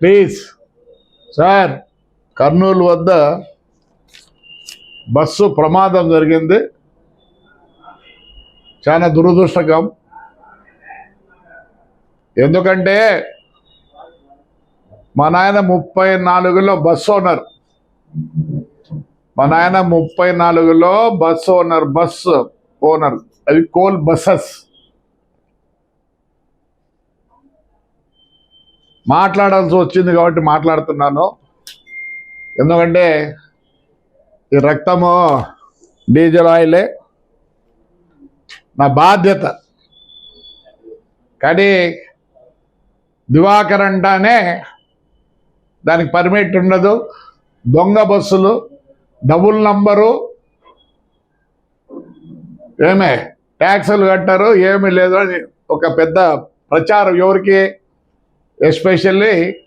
Please. Sir Kurnool వద్ద bus ప్రమాదం జరిగింది. చాలా దురదృష్టకం ఎందుకంటే మా నాయన ముప్పై నాలుగులో బస్సు ఓనర్. మా నాయన ముప్పై నాలుగులో బస్సు ఓనర్ బస్సు ఓనర్. అవి కోల్ బస్సెస్. మాట్లాడాల్సి వచ్చింది కాబట్టి మాట్లాడుతున్నాను. ఎందుకంటే ఈ రక్తము డీజిల్ ఆయిలే. నా బాధ్యత. కానీ దివాకర్ అంటానే దానికి పర్మిట్ ఉండదు. దొంగ బస్సులు డబుల్ నంబరు ఏమే ట్యాక్సులు కట్టారు ఏమీ లేదు అని ఒక పెద్ద ప్రచారం ఎవరికి ఎస్పెషల్లీ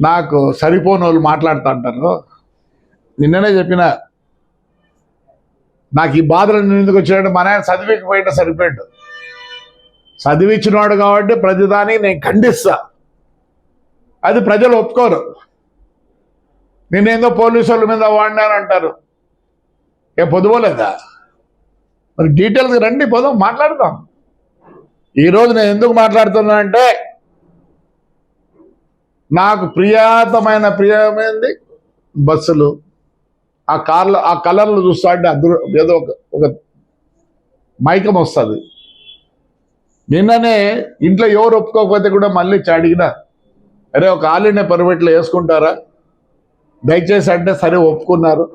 నాకు సరిపోని వాళ్ళు మాట్లాడుతూ అంటారు. నిన్ననే చెప్పిన నాకు ఈ బాధలు ఎందుకు వచ్చాడు మన ఆయన చదివికపోయినా సరిపోయాడు. చదివించినాడు కాబట్టి ప్రతిదానికి నేను ఖండిస్తా. అది ప్రజలు ఒప్పుకోరు. నేనేందో పోలీసు వాళ్ళ మీద వాడినాను అంటారు. ఏ పొదువలేదా మరి డీటెయిల్స్ రండి పోదాం మాట్లాడదాం. ఈరోజు నేను ఎందుకు మాట్లాడుతున్నానంటే నాకు ప్రియాతమైన ప్రియమైనది బస్సులు. ఆ కార్లు ఆ కలర్లు చూస్తా అంటే అదృ ఏదో ఒక ఒక మైకం వస్తుంది. నిన్ననే ఇంట్లో ఎవరు ఒప్పుకోకపోతే కూడా మళ్ళీ అడిగిన అరే ఒక ఆలినే ఇండియా వేసుకుంటారా? దయచేసి అంటే సరే ఒప్పుకున్నారు.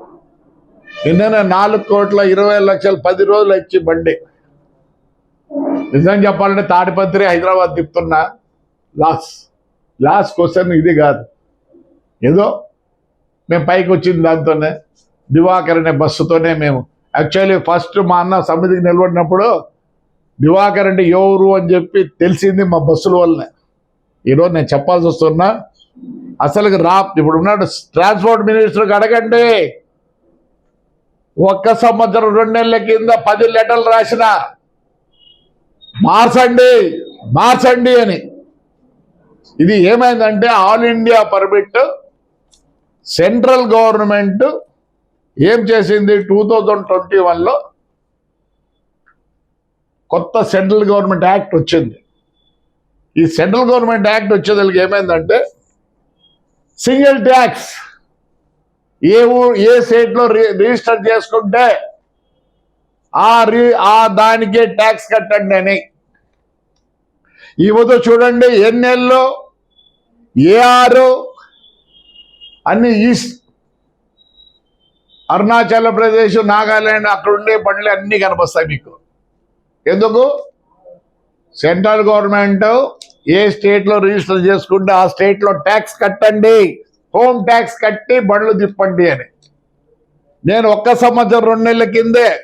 నిన్ననే నాలుగు కోట్ల ఇరవై లక్షలు పది రోజులు ఇచ్చి బండి. నిజం చెప్పాలంటే తాడిపత్రి హైదరాబాద్ తిప్పుతున్నా. లాస్. లాస్ట్ క్వశ్చన్ ఇది కాదు. ఏదో మేము పైకి వచ్చింది దాంతోనే దివాకర్ అనే బస్సుతోనే మేము. యాక్చువల్లీ ఫస్ట్ మా అన్న సమితికి నిలబడినప్పుడు దివాకర్ అంటే ఎవరు అని చెప్పి తెలిసింది మా బస్సుల వల్లనే. ఈరోజు నేను చెప్పాల్సి వస్తున్నా అసలు రా ఇప్పుడు ఉన్నాడు ట్రాన్స్పోర్ట్ మినిస్టర్కి అడగండి. ఒక్క సంవత్సరం రెండు నెలల కింద పది లెటర్లు రాసిన మార్చండి మార్చండి అని. ఇది ఏమైందంటే all India permit central government ఏం చేసింది టూ థౌజండ్ ట్వంటీ వన్లో కొత్త సెంట్రల్ గవర్నమెంట్ యాక్ట్ వచ్చింది. ఈ సెంట్రల్ గవర్నమెంట్ యాక్ట్ వచ్చేదానికి ఏమైందంటే సింగిల్ ట్యాక్స్ ఏ ఏ స్టేట్లో రిజిస్టర్ చేసుకుంటే ఆ రి ఆ దానికే ట్యాక్స్ కట్టండి అని. ఈ చూడండి ఎన్నెల్లో ఏఆర్ అన్ని ఈస్ట్ అరుణాచల్ ప్రదేశ్ నాగాలాండ్ అక్కడ ఉండే బండ్లు అన్నీ కనిపిస్తాయి మీకు. ఎందుకు? సెంట్రల్ గవర్నమెంట్ ఏ స్టేట్లో రిజిస్టర్ చేసుకుంటే ఆ స్టేట్లో ట్యాక్స్ కట్టండి. హోమ్ ట్యాక్స్ కట్టి బండ్లు తిప్పండి అని. నేను ఒక్క సంవత్సరం రెండు నెలల కిందే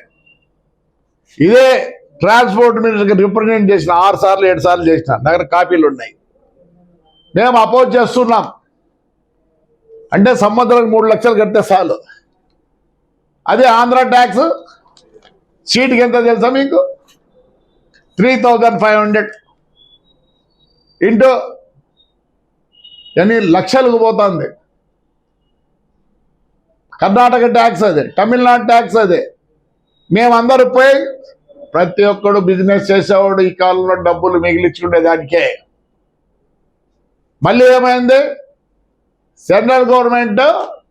ఇదే ట్రాన్స్పోర్ట్ మినిస్టర్కి రిప్రజెంట్ చేసిన ఆరు సార్లు ఏడు సార్లు చేసిన. దగ్గర కాపీలు ఉన్నాయి. మేము అపోజ్ చేస్తున్నాం. అంటే సంవత్సరానికి మూడు లక్షలు కడితే చాలు. అదే ఆంధ్ర ట్యాక్స్ సీట్కి ఎంత తెలుసా మీకు? Three thousand five hundred. Into ఎన్ని లక్షలకు పోతుంది? కర్ణాటక ట్యాక్స్ అదే తమిళనాడు ట్యాక్స్ అదే. మేమందరూ పోయి ప్రతి ఒక్కడు బిజినెస్ చేసేవాడు ఈ కాలంలో డబ్బులు మిగిలించుకునే దానికే మళ్ళీ ఏమైంది? Central government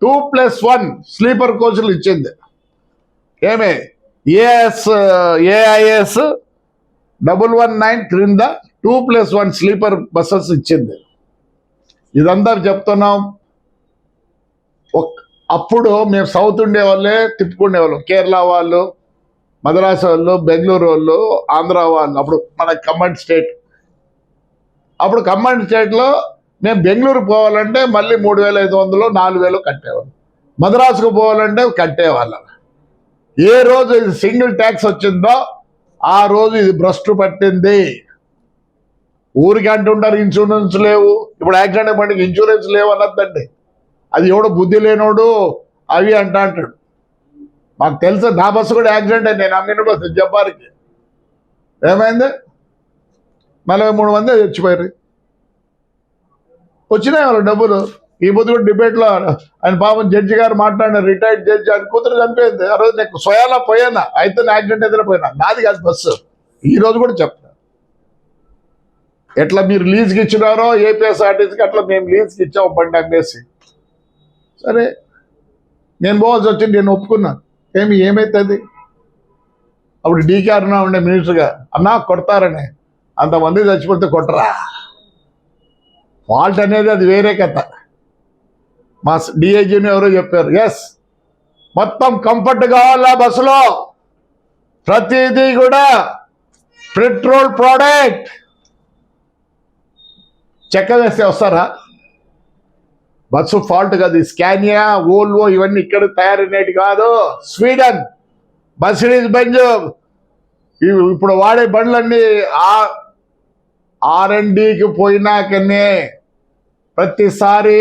two plus one sleeper కోచ్లు ఇచ్చింది. ఏమి? AS AIS double one nine క్రింద two plus one sleeper buses ఇచ్చింది. ఇదంతా చెప్తున్నాం. అప్పుడు మేము సౌత్ ఉండే వాళ్ళే తిప్పుకునే వాళ్ళం. కేరళ వాళ్ళు మద్రాసు వాళ్ళు బెంగళూరు వాళ్ళు ఆంధ్ర వాళ్ళు. అప్పుడు మన కమాండ్ స్టేట్. అప్పుడు కమాండ్ స్టేట్లో నేను బెంగళూరు పోవాలంటే మళ్ళీ మూడు వేల ఐదు వందలు నాలుగు వేలు కట్టేవాళ్ళం మద్రాసుకు పోవాలంటే కట్టేవాళ్ళ. ఏ రోజు ఇది సింగిల్ ట్యాక్స్ వచ్చిందో ఆ రోజు ఇది భ్రష్టు పట్టింది. ఊరికి అంటుంటారు ఇన్సూరెన్స్ లేవు. ఇప్పుడు యాక్సిడెంట్ బండికి ఇన్సూరెన్స్ లేవు అన్నదండి. అది ఎవడో బుద్ధి లేనోడు అవి అంటా అంటాడు. మాకు తెలుసు నా బస్సు కూడా యాక్సిడెంట్ అయింది నేను అమ్మిన బస్సు జబ్బారికి ఏమైంది? నలభై మూడు మంది చచ్చిపోయారు. వచ్చినాయి వాళ్ళ డబ్బులు. ఈ పొద్దు కూడా డిబేట్లో ఆయన పాపం జడ్జి గారు మాట్లాడిన రిటైర్డ్ జడ్జి అని కూతురు చనిపోయింది ఆ రోజు నేను స్వయాలా పోయానా? అయితే యాక్సిడెంట్ అయితే పోయినా? నాది కాదు బస్సు. ఈ రోజు కూడా చెప్తా ఎట్లా మీరు లీజ్కి ఇచ్చినారో ఏపీఎస్ఆర్టీసీకి అట్లా మేము లీజ్కి ఇచ్చాము బండి అమ్మేసి సరే నేను పోవాల్సి వచ్చింది నేను ఒప్పుకున్నాను ఏమి ఏమైతుంది? అప్పుడు డీకే అరుణ ఉండే మినిస్టర్గా అన్నా కొడతారని. అంతమంది చచ్చిపోతే కొట్టరా? ఫాల్ట్ అనేది అది వేరే కథ. మా డిఐజీని ఎవరో చెప్పారు. ఎస్ మొత్తం కంఫర్ట్ కావాలా బస్సులో ప్రతిదీ కూడా పెట్రోల్ ప్రోడక్ట్ చెక్క వేస్తే వస్తారా? బస్సు ఫాల్ట్ కాదు. స్కానియా ఓల్వో ఇవన్నీ ఇక్కడ తయారైనవి కాదు. స్వీడన్ మర్సిడీస్ బెంజ్ ఇవి ఇప్పుడు వాడే బండ్లన్నీ ఆ ఆర్ఎండికి పోయినాకనే ప్రతిసారి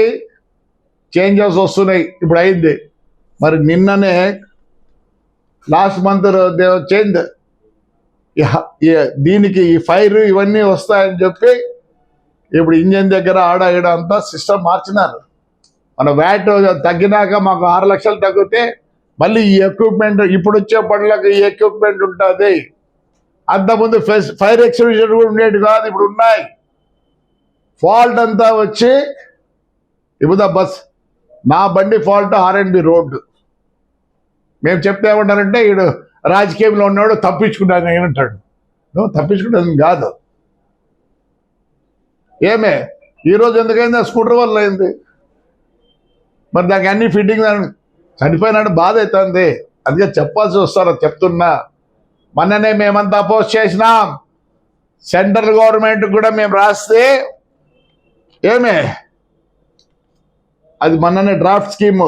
చేంజెస్ వస్తున్నాయి. ఇప్పుడు అయింది. మరి నిన్ననే లాస్ట్ మంత్ చేంజ్ దీనికి ఈ ఫైర్ ఇవన్నీ వస్తాయని చెప్పి ఇప్పుడు ఇంజన్ దగ్గర ఆడ ఈడ అంతా సిస్టమ్ మార్చినారు. మన వ్యాట్ తగ్గినాక మాకు ఆరు లక్షలు తగ్గితే మళ్ళీ ఈ ఎక్విప్మెంట్ ఇప్పుడు వచ్చే పనులకు ఈ ఎక్విప్మెంట్ ఉంటుంది. అంతకుముందు ఫైర్ ఎక్స్టింగ్విషర్ కూడా ఉండేది కాదు ఇప్పుడు ఉన్నాయి. ఫాల్ట్ అంతా వచ్చి ఇప్పుడు బస్ నా బండి ఫాల్ట్ ఆర్ఎండ్బి రోడ్డు. మేము చెప్తే ఏమంటారంటే ఈడు రాజకీయంలో ఉన్నాడు తప్పించుకున్నాను ఏమంటాడు నువ్వు తప్పించుకున్నది కాదు. ఏమే? ఈరోజు ఎందుకైంది? ఆ స్కూటర్ వల్ల అయింది. మరి దానికి అన్ని ఫిట్టింగ్ చనిపోయినాడు బాధ అవుతుంది. అందుకే చెప్పాల్సి వస్తారా చెప్తున్నా. మొన్ననే మేమంతా అపోజ్ చేసినాం. సెంట్రల్ గవర్నమెంట్ కూడా మేము రాస్తే ఏమే? అది మొన్ననే డ్రాఫ్ట్ స్కీమ్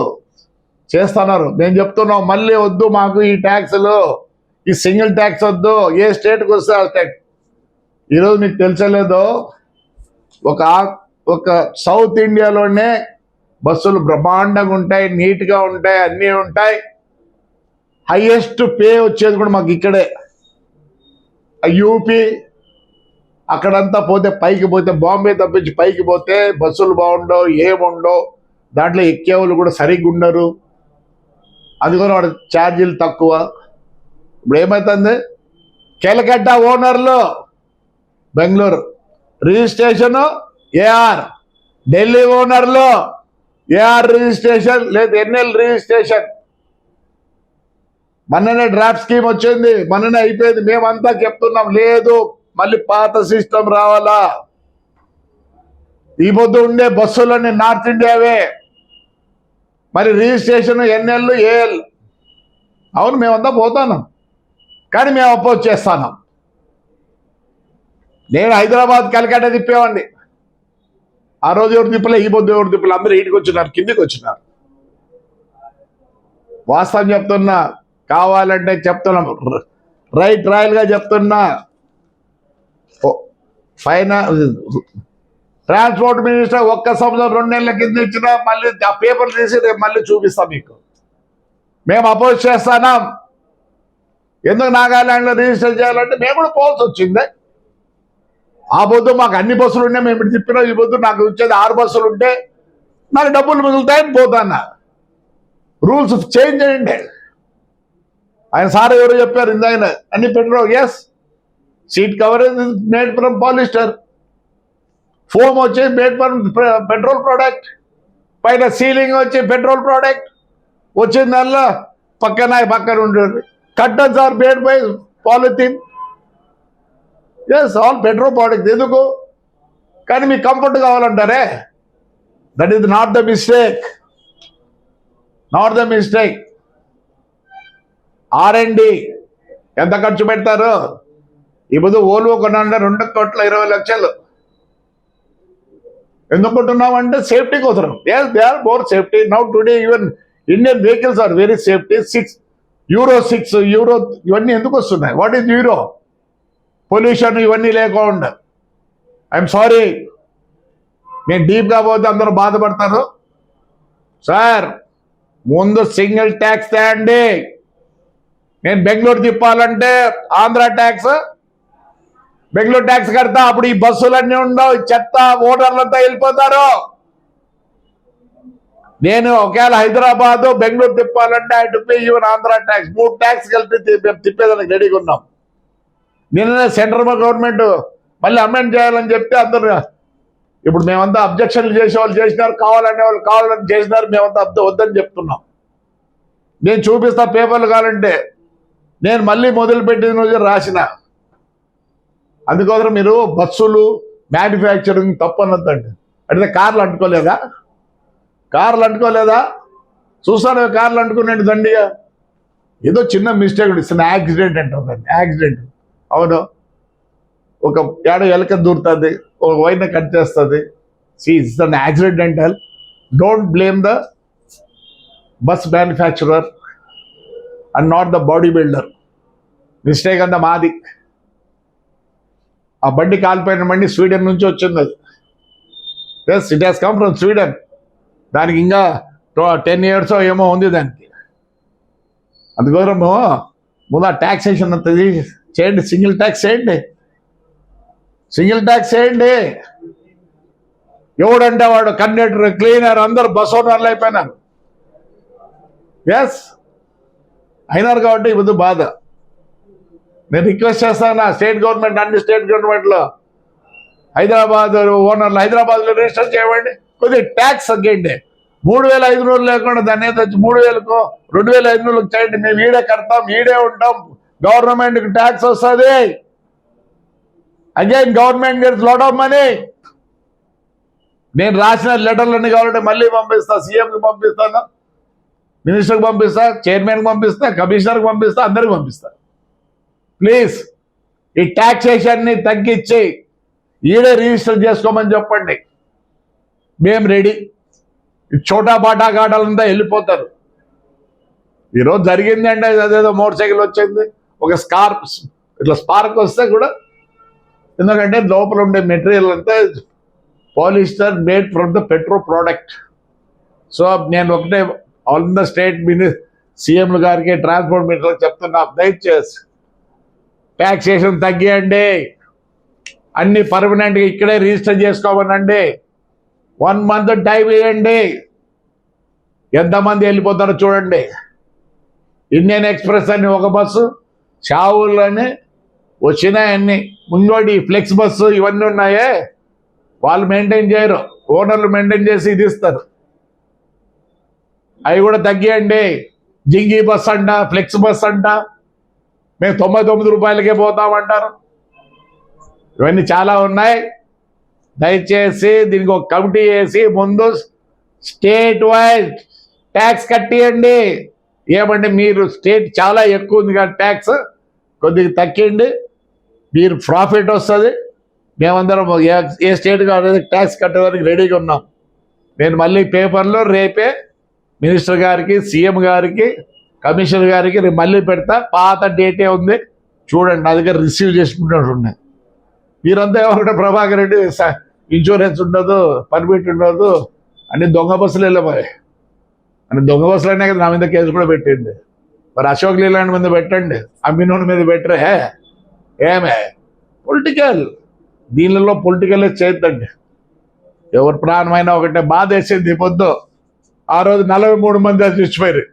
చేస్తున్నారు. మేము చెప్తున్నాం మళ్ళీ వద్దు మాకు ఈ ట్యాక్స్లు ఈ సింగిల్ ట్యాక్స్ వద్దు ఏ స్టేట్కి వస్తే ఆ స్టేట్. ఈరోజు మీకు తెలిసలేదో ఒక ఒక సౌత్ ఇండియాలోనే బస్సులు బ్రహ్మాండంగా ఉంటాయి నీట్గా ఉంటాయి అన్నీ ఉంటాయి. హైయెస్ట్ పే వచ్చేది కూడా మాకు ఇక్కడే. యూపీ అక్కడంతా పోతే పైకి పోతే బాంబే తప్పించి పైకి పోతే బస్సులు బాగుండవు ఏముండవు దాంట్లో ఎక్కేవాళ్ళు కూడా సరిగ్గా ఉండరు. అందుకని వాడు ఛార్జీలు తక్కువ. ఇప్పుడు ఏమవుతుంది కెలకట్ట ఓనర్లు బెంగళూరు. Registration AR. ఢిల్లీ ఓనర్లు ఏఆర్ రిజిస్ట్రేషన్ లేదు ఎన్ఎల్ రిజిస్ట్రేషన్. మొన్ననే డ్రాఫ్ట్ స్కీమ్ వచ్చింది. మొన్ననే అయిపోయింది. మేమంతా చెప్తున్నాం లేదు మళ్ళీ పాత సిస్టమ్ రావాలా? ఈ పొద్దు ఉండే బస్సులన్నీ నార్త్ ఇండియావే మరి రిజిస్ట్రేషన్ ఎన్ఎల్ ఏఎల్? అవును మేమంతా పోతాను కానీ మేము అపోజ్ చేస్తాను నేను హైదరాబాద్ కలకట్ట తిప్పేవాడిని. ఆ రోజు ఎవరు తిప్పలే ఈ పొద్దు ఎవరు తిప్పలే అందరూ ఇంటికి వచ్చినారు కిందికి వచ్చినారు వాస్తవం చెప్తున్నా కావాలంటే చెప్తున్నాం. రైట్ రాయల్గా చెప్తున్నా. ఫైనా ట్రాన్స్పోర్ట్ మినిస్టర్ ఒక్క సంవత్సరం రెండు నెలల కింద ఇచ్చిన మళ్ళీ ఆ పేపర్ తీసి రేపు మళ్ళీ చూపిస్తాం మీకు. మేము అపోజ్ చేస్తానాం. ఎందుకు నాగాలాండ్లో రిజిస్టర్ చేయాలంటే మేము కూడా పోవాల్సి వచ్చిందే. ఆ పొద్దు మాకు అన్ని బస్సులు ఉన్నాయి మేము ఇప్పుడు చెప్పినా ఈ పొద్దు నాకు వచ్చేది ఆరు బస్సులు ఉంటే నాకు డబ్బులు మిగులుతాయని పోతాన్నా రూల్స్ చేంజ్ చేయండి. ఆయన సార్ ఎవరు చెప్పారు ఇందాయన. అన్ని petrol as seat coverage made from polyester foam వచ్చి మేడ్ ఫ్రమ్ పెట్రోల్ ప్రోడక్ట్ పైన సీలింగ్ వచ్చి పెట్రోల్ ప్రోడక్ట్ వచ్చిందల్లా పక్కన పక్కన ఉంటుంది curtains are made by polythene as all petrol product ఎందుకు? కానీ మీకు comfort కావాలంటారే? That is not the mistake not the mistake R and D ఎంత ఖర్చు పెడతారు? ఇప్పుడు ఓల్వో కొనాలంటే రెండు కోట్ల ఇరవై లక్షలు. ఎందుకు సేఫ్టీ కోసం. Yes they are more safety now today even Indian vehicles are very safety six Euro six Euro ఇవన్నీ ఎందుకు వస్తున్నాయి? వాట్ ఈజ్ యూరో పొల్యూషన్ ఇవన్నీ లేకుండా. ఐఎమ్ సారీ నేను డీప్గా పోతే అందరూ బాధపడతారు. సార్ ముందు సింగిల్ ట్యాక్స్ తేండి నేను బెంగళూరు తిప్పాలంటే ఆంధ్ర ట్యాక్స్ బెంగళూరు ట్యాక్స్ కడతా అప్పుడు ఈ బస్సులన్నీ ఉండవు చెత్త ఓటర్లంతా వెళ్ళిపోతారు. నేను ఒకవేళ Hyderabad Bengaluru తిప్పాలంటే I to pay even Andhra tax. మూడు ట్యాక్స్ కలిపి తిప్పేదానికి రెడీగా ఉన్నాం. నిన్ననే సెంట్రల్ గవర్నమెంట్ మళ్ళీ అమెండ్ చేయాలని చెప్తే అందరు ఇప్పుడు మేమంతా అబ్జెక్షన్లు చేసే వాళ్ళు చేసినారు కావాలనే వాళ్ళు కావాలని చేసినారు మేమంతా అబ్ద వద్దని చెప్తున్నాం. నేను చూపిస్తా పేపర్లు కావాలంటే నేను మళ్ళీ మొదలుపెట్టిన రోజు రాసిన. అందుకోసం మీరు బస్సులు మ్యానుఫ్యాక్చరింగ్ తప్పనొద్దండి. అంటే కార్లు అంటుకోలేదా? కార్లు అంటుకోలేదా? చూస్తాను కార్లు అంటుకున్నాడు దండిగా? ఏదో చిన్న మిస్టేక్ ఇస్తున్న యాక్సిడెంట్ అంటారు దాన్ని. యాక్సిడెంట్ అవును. ఒక ఏడ ఎలక దూరుతుంది ఒక వైన కట్ చేస్తుంది. Seize it's an accidental don't blame the bus manufacturer and not the body builder mistake అంత మాది ఆ బండి కాలిపోయిన బండి స్వీడన్ నుంచి వచ్చింది. అది as it has come from Sweden దానికి ఇంకా టెన్ ఇయర్స్ ఏమో ఉంది దానికి. అందుకోసము ముందు ఆ ట్యాక్సేషన్ అంత చేయండి సింగిల్ ట్యాక్స్ చేయండి. సింగిల్ ట్యాక్స్ చేయండి. ఎవడంటే వాడు కండక్టర్ క్లీనర్ అందరు బస్ ఓనర్లు అయిపోయినారు. ఎస్ అయినారు కాబట్టి ఇప్పుడు బాధ. నేను రిక్వెస్ట్ చేస్తాను? స్టేట్ గవర్నమెంట్ అన్ని స్టేట్ గవర్నమెంట్లో హైదరాబాద్ ఓనర్లు హైదరాబాద్లో రిజిస్టర్ చేయమండి కొద్దిగా ట్యాక్స్ తగ్గండి. మూడు వేల ఐదు వందలు లేకుండా దాన్ని తెచ్చి మూడు వేలకు రెండు వేల ఐదు వందలకు చేయండి. మేము ఈడే కడతాం ఈడే ఉంటాం. గవర్నమెంట్కి ట్యాక్స్ వస్తుంది. Again government gets lot of money నేను రాసిన లెటర్లన్నీ కావాలంటే మళ్ళీ పంపిస్తాను సీఎంకి పంపిస్తాను. మినిస్టర్కి పంపిస్తా చైర్మన్కి పంపిస్తా కమిషనర్కి పంపిస్తా అందరికి పంపిస్తా. ప్లీజ్ ఈ ట్యాక్సేషన్ని తగ్గించి ఈడే రిజిస్టర్ చేసుకోమని చెప్పండి. మేము రెడీ చోటా బాటా గాటాలంతా వెళ్ళిపోతారు. ఈరోజు జరిగింది అంటే అదేదో మోటార్ సైకిల్ వచ్చింది. ఒక స్కార్ప్ ఇట్లా స్పార్క్ వస్తే కూడా ఎందుకంటే లోపల ఉండే మెటీరియల్ అంతా polyester made from the petro product so నేను ఒకటే ఆల్ ద స్టేట్ మిని సీఎంలు గారికి ట్రాన్స్పోర్ట్ మినిస్టర్కి చెప్తున్నా దయచేసి ట్యాక్సేషన్ తగ్గియండి. అన్ని పర్మనెంట్గా ఇక్కడే రిజిస్టర్ చేసుకోమనండి. వన్ మంత్ టైం ఇవ్వండి. ఎంతమంది వెళ్ళిపోతారో చూడండి. ఇండియన్ ఎక్స్ప్రెస్ అని ఒక బస్సు షావుల్లోనే వచ్చినాయన్నీ ముందోటి ఫ్లెక్స్ బస్సు ఇవన్నీ ఉన్నాయే. వాళ్ళు మెయింటైన్ చేయరు. ఓనర్లు మెయింటైన్ చేసి ఇది ఇస్తారు. అవి కూడా తగ్గియండి. జింగి బస్ అంట ఫ్లెక్స్ బస్ అంట. మేము తొంభై తొమ్మిది రూపాయలకే పోతామంటారు. ఇవన్నీ చాలా ఉన్నాయి. దయచేసి దీనికి ఒక కమిటీ వేసి ముందు స్టేట్ వైజ్ ట్యాక్స్ కట్టియండి. ఏమంటే మీరు స్టేట్ చాలా ఎక్కువ ఉంది కానీ ట్యాక్స్ కొద్దిగా తక్కిండి మీరు ప్రాఫిట్ వస్తుంది. మేమందరం ఏ- స్టేట్ కాదు ట్యాక్స్ కట్టడానికి రెడీగా ఉన్నాం. నేను మళ్ళీ పేపర్లో రేపే మినిస్టర్ గారికి సీఎం గారికి కమిషనర్ గారికి రేపు మళ్ళీ పెడతా. పాత డేటే ఉంది. చూడండి నా దగ్గర రిసీవ్ చేసుకుంటున్నట్టు ఉన్నాయి. మీరంతా ఎవరంటే ప్రభాకర్ రెడ్డి ఇన్సూరెన్స్ ఉండదు పర్మిట్ ఉండదు అన్ని దొంగ బస్సులు వెళ్ళబోయే అని దొంగ బస్సులు అనే కదా నా మీద కేసు కూడా పెట్టింది. మరి అశోక్ లీలాండ్ మీద పెట్టండి. అమ్మినోడి మీద పెట్టరే ఏమే? పొలిటికల్ దీనిలో పొలిటికలే చేద్దండి. ఎవరి ప్రాణమైనా ఒకటే బాధ వేసింది పొద్దు ఆ రోజు నలభై మూడు మంది చచ్చిపోయారు.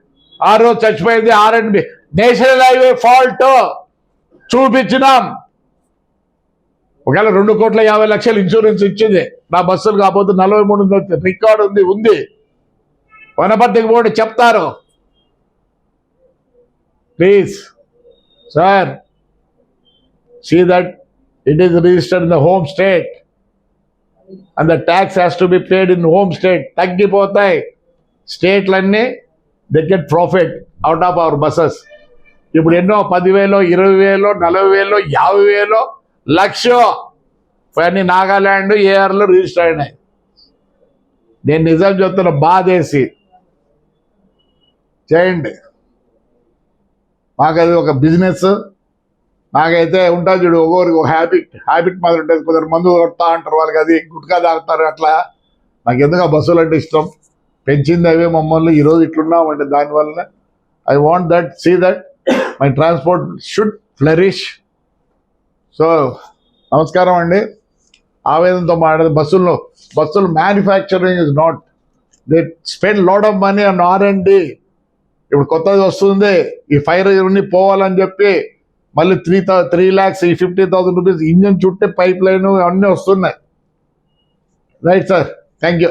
ఆ రోజు చచ్చిపోయింది R and B national highway fault. చూపించినాం. ఒకవేళ రెండు కోట్ల యాభై లక్షలు ఇన్సూరెన్స్ ఇచ్చింది. నా బస్సులు కాకపోతే నలభై మూడు రికార్డు ఉంది ఉంది. వనపర్తికి పోండి చెప్తారు. Please sir see that it is registered in the home state and the tax has to be paid in home state తగ్గిపోతాయి. స్టేట్లన్నీ they get profit out of our buses ఇప్పుడు ఎన్నో పదివేలో ఇరవై వేలో నలభై వేలు యాభై వేలు లక్ష అన్ని నాగాల్యాండ్ ఏఆర్లో రిజిస్టర్ అయినాయి. నేను నిజం చెప్తున్న బాధేసి చేయండి. మాకు అది ఒక బిజినెస్. నాకైతే ఉంటుంది చూడు ఒక్కొక్కరికి ఒక హ్యాబిట్ హ్యాబిట్ మాదిరి ఉంటుంది. కొందరు మందు కొడతా అంటారు వాళ్ళకి అది గుట్కా తాగుతారు అట్లా. నాకు ఎందుకు ఆ బస్సులు అంటే ఇష్టం? పెంచింది అవే మమ్మల్ని ఈరోజు ఇట్లున్నామంటే దానివల్ల I want that see that my transport should flourish so నమస్కారం అండి. ఆవేదనతో మాట్లాడేది బస్సుల్లో. బస్సులు manufacturing is not they spend lot of money and R and D ఇప్పుడు కొత్తది వస్తుంది. ఈ ఫైర్ ఇవన్నీ పోవాలని చెప్పి మళ్ళీ త్రీ థౌ త్రీ ల్యాక్స్ ఈ ఫిఫ్టీ థౌసండ్ రూపీస్ ఇంజన్ చుట్టే పైప్ లైన్ అన్నీ వస్తున్నాయి. Right sir thank you